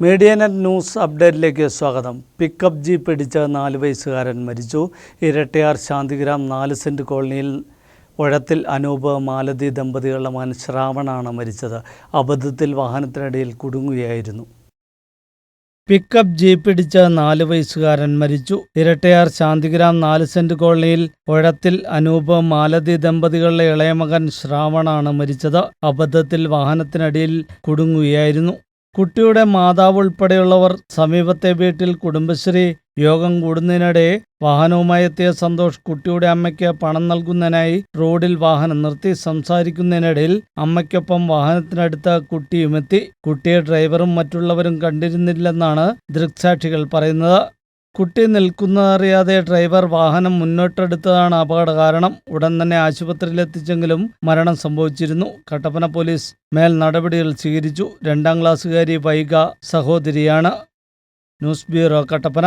Medianet news അപ്ഡേറ്റിലേക്ക് സ്വാഗതം. Pickup jeep ഇടിച്ച് നാല് വയസ്സുകാരൻ മരിച്ചു. ഇരട്ടയാർ ശാന്തിഗ്രാം നാല് സെന്റ് കോളനിയിൽ ഉഴത്തിൽ അനൂപ് മാലതി ദമ്പതികളുടെ മകൻ ശ്രാവണാണ് മരിച്ചത്. അബദ്ധത്തിൽ വാഹനത്തിനിടയിൽ കുടുങ്ങുകയായിരുന്നു. പിക്കപ്പ് ജീപ്പ് ഇടിച്ച് നാല് വയസ്സുകാരൻ മരിച്ചു. ഇരട്ടയാർ ശാന്തിഗ്രാം നാല് സെന്റ് കോളനിയിൽ ഉഴത്തിൽ അനൂപ് മാലതി ദമ്പതികളുടെ ഇളയമകൻ ശ്രാവണാണ് മരിച്ചത്. അബദ്ധത്തിൽ വാഹനത്തിനടിയിൽ കുടുങ്ങുകയായിരുന്നു. കുട്ടിയുടെ മാതാവ് ഉൾപ്പെടെയുള്ളവർ സമീപത്തെ വീട്ടിൽ കുടുംബശ്രീ യോഗം കൂടുന്നതിനിടെ വാഹനവുമായി എത്തിയ സന്തോഷ് കുട്ടിയുടെ അമ്മയ്ക്ക് പണം നൽകുന്നതിനായി റോഡിൽ വാഹനം നിർത്തി സംസാരിക്കുന്നതിനിടയിൽ അമ്മയ്ക്കൊപ്പം വാഹനത്തിനടുത്ത് കുട്ടിയുമെത്തി. കുട്ടിയെ ഡ്രൈവറും മറ്റുള്ളവരും കണ്ടിരുന്നില്ലെന്നാണ് ദൃക്സാക്ഷികൾ പറയുന്നത്. കുട്ടി നിൽക്കുന്നതറിയാതെ ഡ്രൈവർ വാഹനം മുന്നോട്ടെടുത്തതാണ് അപകട കാരണം. ഉടൻ തന്നെ ആശുപത്രിയിലെത്തിച്ചെങ്കിലും മരണം സംഭവിച്ചിരുന്നു. കട്ടപ്പന പോലീസ് മേൽ നടപടികൾ സ്വീകരിച്ചു. രണ്ടാം ക്ലാസ്സുകാരി വൈഗ സഹോദരിയാണ്. News bureau Kattappana.